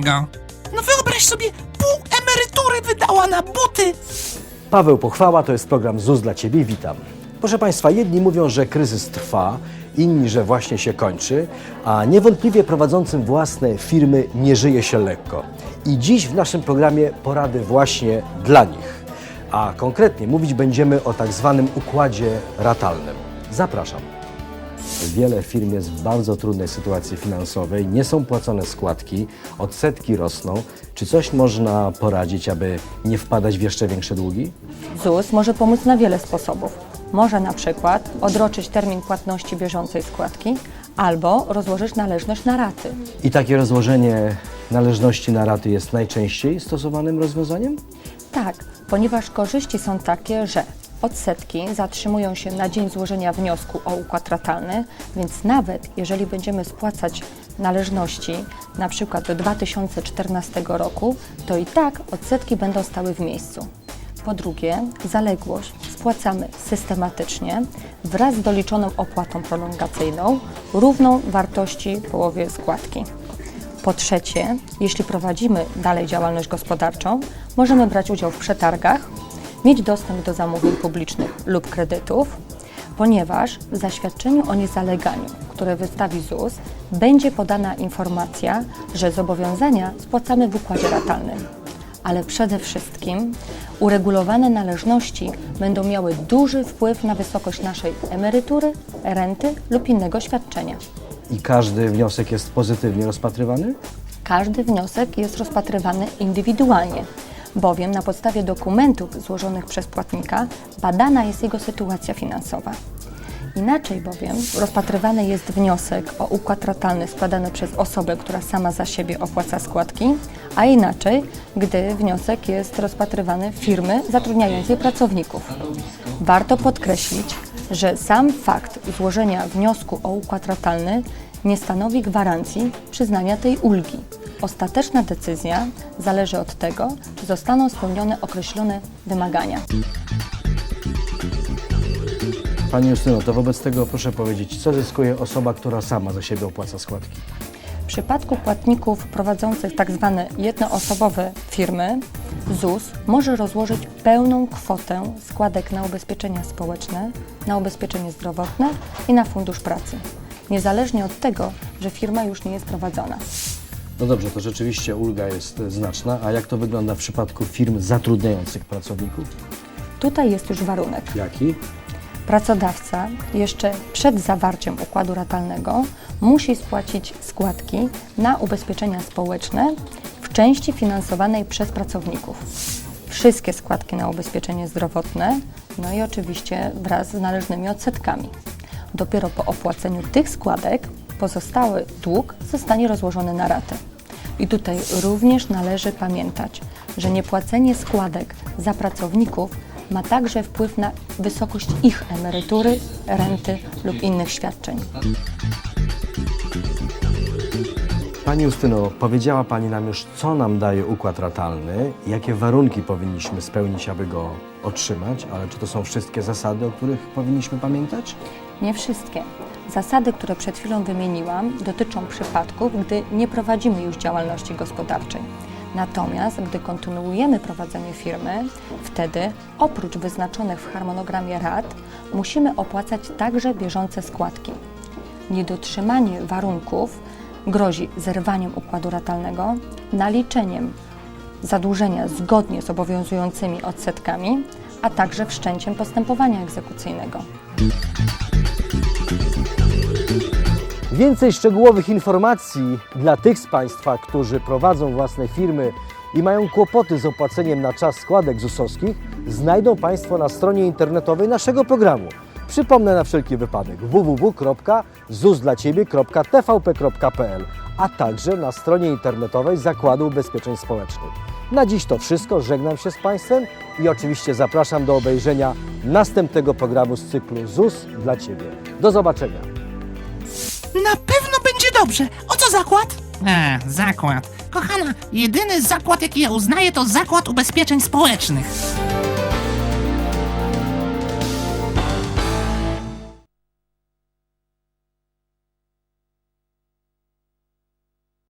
dlaczego? No wyobraź sobie, pół emerytury wydała na buty. Paweł Pochwała to jest program ZUS dla Ciebie. Witam. Proszę Państwa, jedni mówią, że kryzys trwa, inni, że właśnie się kończy, a niewątpliwie prowadzącym własne firmy nie żyje się lekko. I dziś w naszym programie porady właśnie dla nich. A konkretnie mówić będziemy o tak zwanym układzie ratalnym. Zapraszam. Wiele firm jest w bardzo trudnej sytuacji finansowej, nie są płacone składki, odsetki rosną. Czy coś można poradzić, aby nie wpadać w jeszcze większe długi? ZUS może pomóc na wiele sposobów. Może na przykład odroczyć termin płatności bieżącej składki albo rozłożyć należność na raty. I takie rozłożenie należności na raty jest najczęściej stosowanym rozwiązaniem? Tak, ponieważ korzyści są takie, że odsetki zatrzymują się na dzień złożenia wniosku o układ ratalny, więc nawet jeżeli będziemy spłacać należności na przykład do 2014 roku, to i tak odsetki będą stały w miejscu. Po drugie, zaległość spłacamy systematycznie wraz z doliczoną opłatą prolongacyjną równą wartości połowie składki. Po trzecie, jeśli prowadzimy dalej działalność gospodarczą, możemy brać udział w przetargach, mieć dostęp do zamówień publicznych lub kredytów, ponieważ w zaświadczeniu o niezaleganiu, które wystawi ZUS, będzie podana informacja, że zobowiązania spłacamy w układzie ratalnym. Ale przede wszystkim uregulowane należności będą miały duży wpływ na wysokość naszej emerytury, renty lub innego świadczenia. I każdy wniosek jest pozytywnie rozpatrywany? Każdy wniosek jest rozpatrywany indywidualnie, bowiem na podstawie dokumentów złożonych przez płatnika badana jest jego sytuacja finansowa. Inaczej bowiem rozpatrywany jest wniosek o układ ratalny składany przez osobę, która sama za siebie opłaca składki, a inaczej, gdy wniosek jest rozpatrywany firmy zatrudniającej pracowników. Warto podkreślić, że sam fakt złożenia wniosku o układ ratalny nie stanowi gwarancji przyznania tej ulgi. Ostateczna decyzja zależy od tego, czy zostaną spełnione określone wymagania. Pani Justyno, to wobec tego proszę powiedzieć, co zyskuje osoba, która sama za siebie opłaca składki? W przypadku płatników prowadzących tzw. jednoosobowe firmy, ZUS może rozłożyć pełną kwotę składek na ubezpieczenia społeczne, na ubezpieczenie zdrowotne i na fundusz pracy, niezależnie od tego, że firma już nie jest prowadzona. No dobrze, to rzeczywiście ulga jest znaczna, a jak to wygląda w przypadku firm zatrudniających pracowników? Tutaj jest już warunek. Jaki? Pracodawca jeszcze przed zawarciem układu ratalnego musi spłacić składki na ubezpieczenia społeczne w części finansowanej przez pracowników. Wszystkie składki na ubezpieczenie zdrowotne, no i oczywiście wraz z należnymi odsetkami. Dopiero po opłaceniu tych składek pozostały dług zostanie rozłożony na ratę. I tutaj również należy pamiętać, że niepłacenie składek za pracowników ma także wpływ na wysokość ich emerytury, renty lub innych świadczeń. Pani Justyno, powiedziała Pani nam już, co nam daje układ ratalny, jakie warunki powinniśmy spełnić, aby go otrzymać, ale czy to są wszystkie zasady, o których powinniśmy pamiętać? Nie wszystkie. Zasady, które przed chwilą wymieniłam, dotyczą przypadków, gdy nie prowadzimy już działalności gospodarczej. Natomiast gdy kontynuujemy prowadzenie firmy, wtedy oprócz wyznaczonych w harmonogramie rat musimy opłacać także bieżące składki. Niedotrzymanie warunków grozi zerwaniem układu ratalnego, naliczeniem zadłużenia zgodnie z obowiązującymi odsetkami, a także wszczęciem postępowania egzekucyjnego. Więcej szczegółowych informacji dla tych z Państwa, którzy prowadzą własne firmy i mają kłopoty z opłaceniem na czas składek ZUS-owskich, znajdą Państwo na stronie internetowej naszego programu. Przypomnę na wszelki wypadek www.zusdlaciebie.tvp.pl, a także na stronie internetowej Zakładu Ubezpieczeń Społecznych. Na dziś to wszystko, żegnam się z Państwem i oczywiście zapraszam do obejrzenia następnego programu z cyklu ZUS dla Ciebie. Do zobaczenia. Na pewno będzie dobrze. O co zakład? A, zakład. Kochana, jedyny zakład, jaki ja uznaję, to zakład ubezpieczeń społecznych.